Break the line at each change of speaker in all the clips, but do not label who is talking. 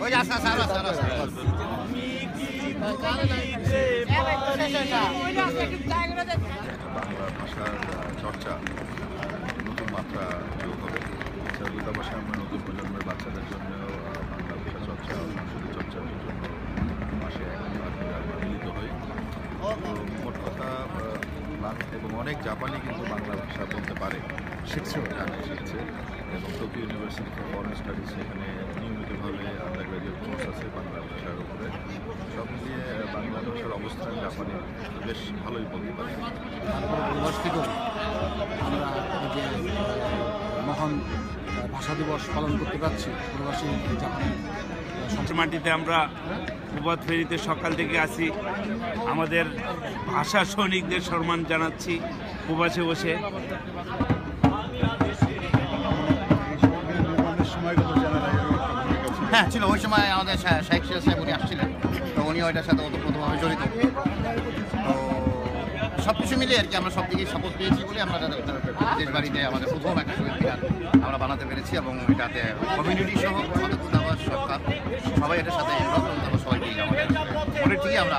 Oye, ya está, ya está. Bangla ভাষার চর্চা নতুন মাত্রা যোগ হবে আমরা নতুন প্রজন্মের বাচ্চাদের জন্য বাংলা ভাষা চর্চা সংস্কৃতি চর্চার জন্য মাসে আমরা মিলিত হই মোট কথা এবং অনেক জাপানি কিন্তু বাংলা ভাষা বলতে পারে শিখছে। জানে শিখছে। এবং Tokyo university for foreign studies সেখানে নিয়মিতভাবে আন্ডার গ্রাজুয়েট কোর্স আছে বাংলা ভাষার উপরে সব মিলিয়ে বাংলা ভাষার অবস্থান জাপানে বেশ ভালোই বলতে পারি।
প্রবাস থেকেও আমরা যে মহান ভাষা দিবস পালন করতে পারছি প্রবাসী জাপানি
মাটিতে আমরা প্রভাত ফেরিতে সকাল থেকে আসি আমাদের ভাষা সৈনিকদের সম্মান জানাচ্ছি প্রবাসে বসে।
হ্যাঁ ছিল ওই সময় আমাদের শা- শাহেখ সিরাজ সাহেব উনি আসছিলেন। সাথে ওইটার সাথে অতপ্রতভাবে জড়িত। তো সব কিছু মিলে আর কি আমরা সব দিকে সাপোর্ট পেয়েছি বলে আমরা দেশ বাড়িতে আমাদের প্রথম একটা শহীদ আমরা বানাতে পেরেছি এবং এটাতে কমিউনিটি সহ আমাদের দূতাবাস, সরকার, সবাই এটার সাথে সবাই মিলে আমরা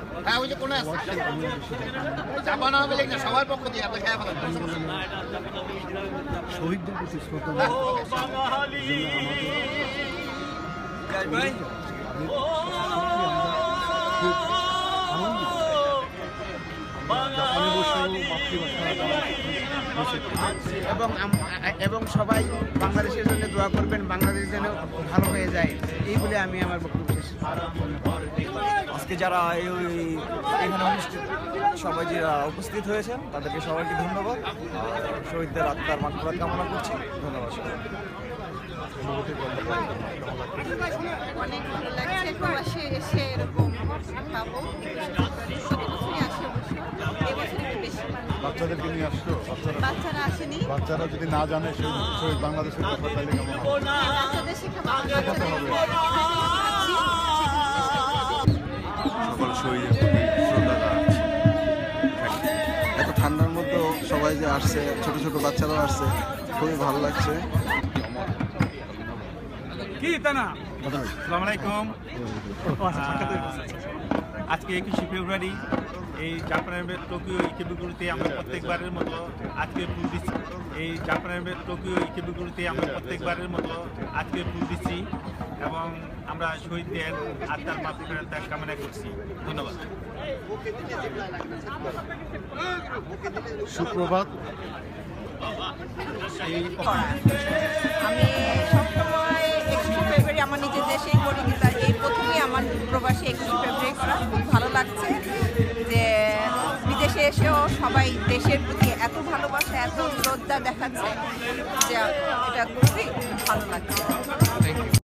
হ্যাঁ ওই যে কোনো জাপান হবে না সবার পক্ষ দিয়ে আপনি খেয়ে ফেলেন
শহীদদের প্রতি শ্রদ্ধা। জাপানে বসেও মাতৃভাষা
এবং এবং সবাই বাংলাদেশের জন্য দোয়া করবেন বাংলাদেশ যেন ভালো হয়ে যায়। এই বলে আমি আমার বক্তব্য শেষ
আজকে যারা এই এই- এখানে অনুষ্ঠিত সবাই যারা উপস্থিত হয়েছেন তাদেরকে সবাইকে ধন্যবাদ। শহীদদের আত্মার মাত্রা কামনা করছি। ধন্যবাদ।
অনেক ভালো লাগছে প্রবাসে এসে এরকম
বাচ্চাদেরকে নিয়ে আসছো? বাচ্চারা
বাচ্চারা আসেনি।
বাচ্চারা যদি না জানে সেই বাংলাদেশের কথা তাহলে কেমন হবে?
প্রতি শ্রদ্ধা এত ঠান্ডার মধ্যেও সবাই যে আসছে ছোট ছোট বাচ্চারাও আসছে খুবই ভালো লাগছে।
কি তা না আসসালামু আলাইকুম। আজকে একুশে ফেব্রুয়ারি এই জাপানের টোকিও ইকেবিগুলিতে আমরা প্রত্যেকবারের মতো আজকে ফুল দিচ্ছি। এই জাপানের টোকিও ইকেবিগুলিতে আমরা প্রত্যেকবারের মতো আজকে ফুল দিচ্ছি এবং আমরা শহীদদের আত্মার মাতৃকার কামনা করছি। ধন্যবাদ।
সুপ্রভাত।
আমি সবসময় একুশে ফেব্রুয়ারি আমার নিজের দেশেই করি আর এই প্রথমেই আমার প্রবাসী একুশে বিদেশে এসেও সবাই দেশের প্রতি এত ভালোবাসা, এত শ্রদ্ধা দেখাচ্ছে যে এটা খুবই ভালো লাগছে।